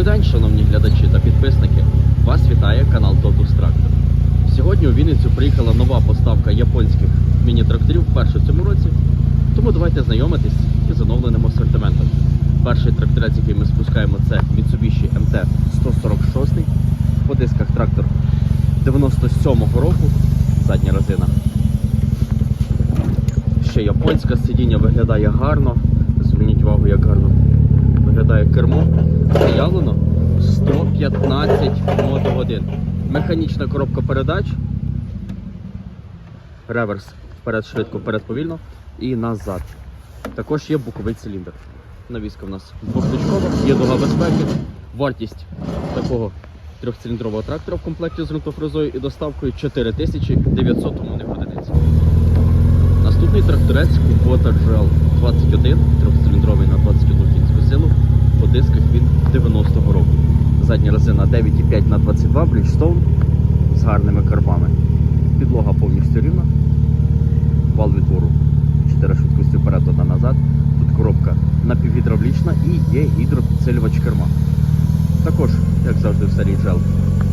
Добрий день, шановні глядачі та підписники. Вас вітає канал Totus Tractor. Сьогодні у Вінницю приїхала нова поставка японських міні-тракторів вперше в цьому році. Тому давайте знайомитись із оновленим асортиментом. Перший тракторець, який ми спускаємо, це Mitsubishi MT 146. По дисках трактор 97-го року, задня резина. Ще японське сидіння виглядає гарно. Зверніть увагу, як гарно виглядає кермо. Заявлено 115 мотогодин. Механічна коробка передач. Реверс вперед швидко, вперед повільно і назад. Також є боковий циліндр. Навіска в нас двохточкова, є дуга безпеки. Вартість такого трьохциліндрового трактора в комплекті з ґрунтофрезою і доставкою 4900 умовних одиниць. Наступний тракторець Kubota GL 21, трьохциліндровий на 21 кінську силу. По дисках він 90-го року. Задня резина 9,5 на 22 Bridgestone з гарними карбами. Підлога повністю рівна. Вал відбору 4 швидкості вперед та назад. Тут коробка напівгідравлічна і є гідропідсилювач керма. Також, як завжди в серії GL,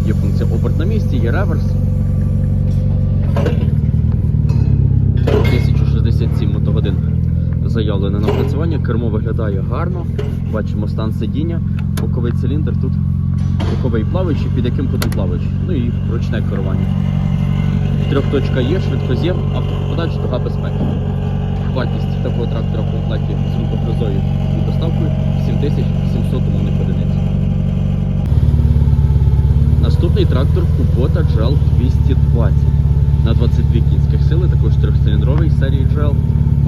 є функція оберт на місці, є реверс. Заявлене напрацювання. Кермо виглядає гарно. Бачимо стан сидіння, боковий циліндр, тут боковий плаваючий, під яким кутом плаваючий. Ну і ручне керування. Трьохточка є, швидкоз'єм, автоподач, дуга безпеки. Вартість такого трактора в комплекті з рукофрезою і доставкою 7700 умовних одиниць. Наступний трактор Kubota GL 220 на 22 кінських сили, також трьохциліндровий серії GL.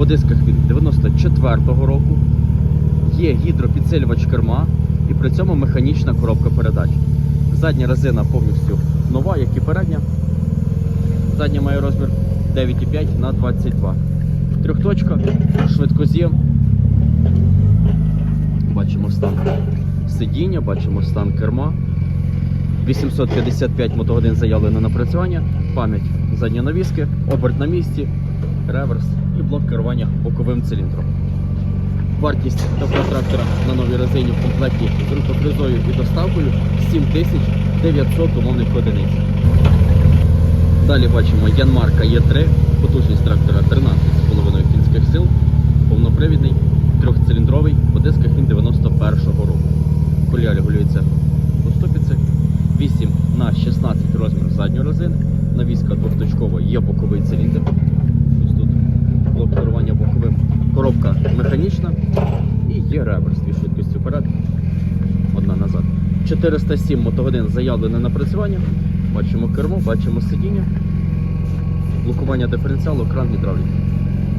По дисках він 94-го року. Є гідропідсилювач керма і при цьому механічна коробка передач. Задня резина повністю нова, як і передня. Задня має розмір 9,5 на 22. Трьохточка, швидкоз'єм. Бачимо стан сидіння, бачимо стан керма. 855 мотогодин заявлено напрацювання, пам'ять задньої навіски, оберт на місці, реверс і блок керування боковим циліндром. Вартість такого трактора на новій резині в комплекті з рукофрезою і доставкою 7900 умовних одиниць. Далі бачимо Янмарка Є3, потужність трактора 13,5 кінських сил, повнопривідний, трьохциліндровий, по дисках він 91-го року. Колія регулюється по стопіці, 8 на 16 розмір задньої резини, навіска двохточкова, є боковий циліндр. Блок керування боковим, коробка механічна і є реверс дві швидкості вперед, одна назад. 407 мотогодин заявлене напрацювання. Бачимо кермо, бачимо сидіння, блокування диференціалу, кран гідравліки.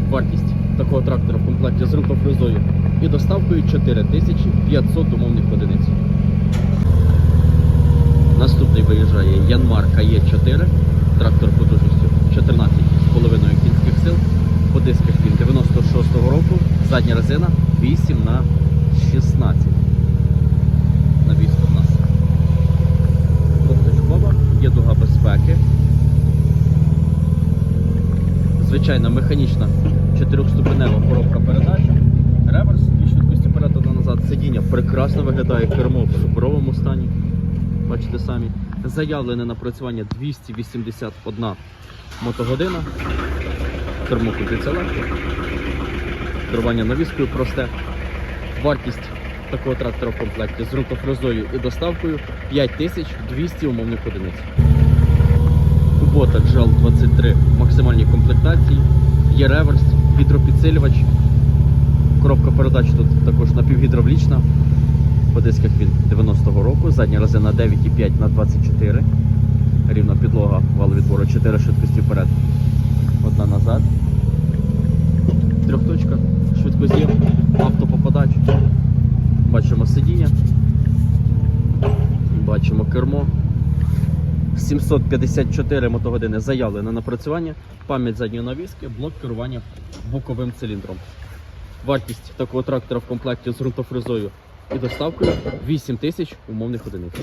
Вартість такого трактора в комплекті з рукофрезою і доставкою 4500 умовних одиниць. Наступний виїжджає Янмарка Є4, трактор потужністю 14,5 кінських сил. По дисках він 96-го року, задня резина 8 на 16 Навіска в нас. Двохточкова, є дуга безпеки. Звичайна механічна чотирьохступенева коробка передач. Реверс і швидкості вперед та назад. Сидіння прекрасно виглядає кермо в суперовому стані. Бачите самі. Заявлене напрацювання 281 мотогодина. Крутиться легко. Керування навіскою просте. Вартість такого трактора в комплекті з рукофрезою і доставкою 5200 умовних одиниць. Kubota GL 23 в максимальній комплектації. Є реверс, гідропідсилювач. Коробка передач тут також напівгідравлічна. По дисках він 90-го року, задня резина 9,5 на 24 Рівна підлога, вал відбору 4 швидкості вперед. Одна назад. Трьохточка, швидкоз'єм, автопопадач. Бачимо сидіння. Бачимо кермо. 754 мотогодини заявлене напрацювання, пам'ять задньої навіски, блок керування боковим циліндром. Вартість такого трактора в комплекті з ґрунтофрезою і доставкою 8 тисяч умовних одиниць.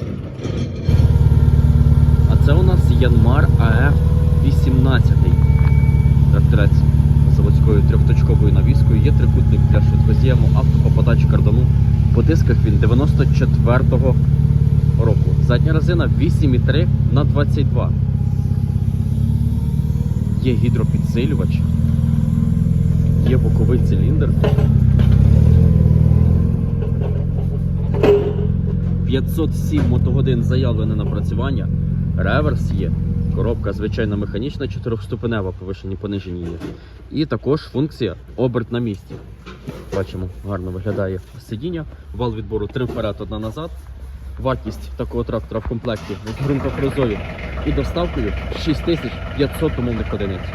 А це у нас Янмар АФ 18 тракторець заводською трьохточковою навіскою. Є трикутник для швидкоз'єму, автопопадач кардану, По дисках він 94-го року. Задня резина 8,3 на 22. Є гідропідсилювач. Є боковий циліндр. 507 мотогодин заявлене напрацювання. Реверс є. Коробка звичайно механічна, чотирьохступенева, повишені понижені є. І також функція оберт на місці. Бачимо, гарно виглядає сидіння. Вал відбору 3 вперед, одна назад. Вартість такого трактора в комплекті з ґрунтофрезою і доставкою 6500 умовних одиниць.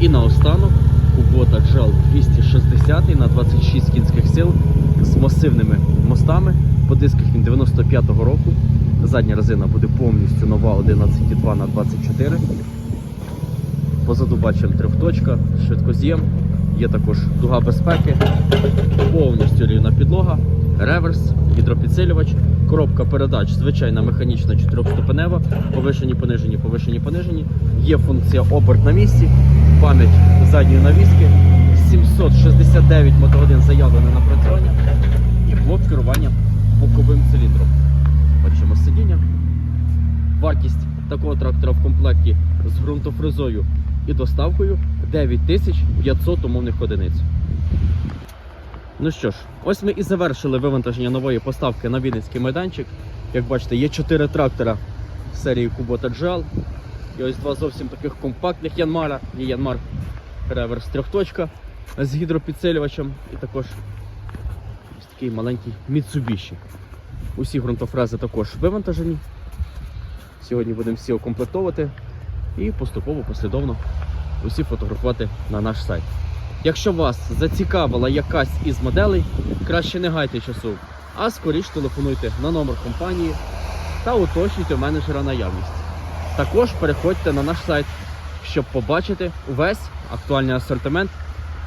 І наостанок Kubota GL 260 на 26 кінських сил з масивними мостами. По дисках він 95-го року. Задня резина буде повністю нова 11,2 на 24. Позаду бачимо трьохточка, швидкоз'єм, є також дуга безпеки, повністю рівна підлога, реверс, гідропідсилювач, коробка передач, звичайна механічна чотирьохступенева, повишені, понижені, повишені, понижені. Є функція оберт на місці, пам'ять задньої навіски, 769 мотогодин заявлене напрацювання і блок керування боковим циліндром. Бачимо сидіння. Вартість такого трактора в комплекті з ґрунтофрезою і доставкою 9500 умовних одиниць. Ну що ж, ось ми і завершили вивантаження нової поставки на Вінницький майданчик. Як бачите, є 4 трактора серії Kubota GL. І ось два зовсім таких компактних Янмара. Є Янмар реверс трьохточка з гідропідсилювачем і також такий маленький Mitsubishi. Усі ґрунтофрези також вивантажені. Сьогодні будемо всі окомплектовувати і поступово, послідовно усі фотографувати на наш сайт. Якщо вас зацікавила якась із моделей, краще не гайте часу, а скоріш телефонуйте на номер компанії та уточнюйте у менеджера наявність. Також переходьте на наш сайт, щоб побачити увесь актуальний асортимент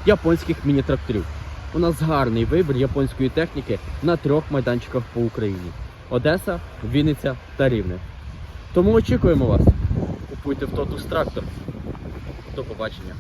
японських міні-тракторів. У нас гарний вибір японської техніки на трьох майданчиках по Україні: Одеса, Вінниця та Рівне. Тому очікуємо вас. Купуйте в Тотус трактор. До побачення.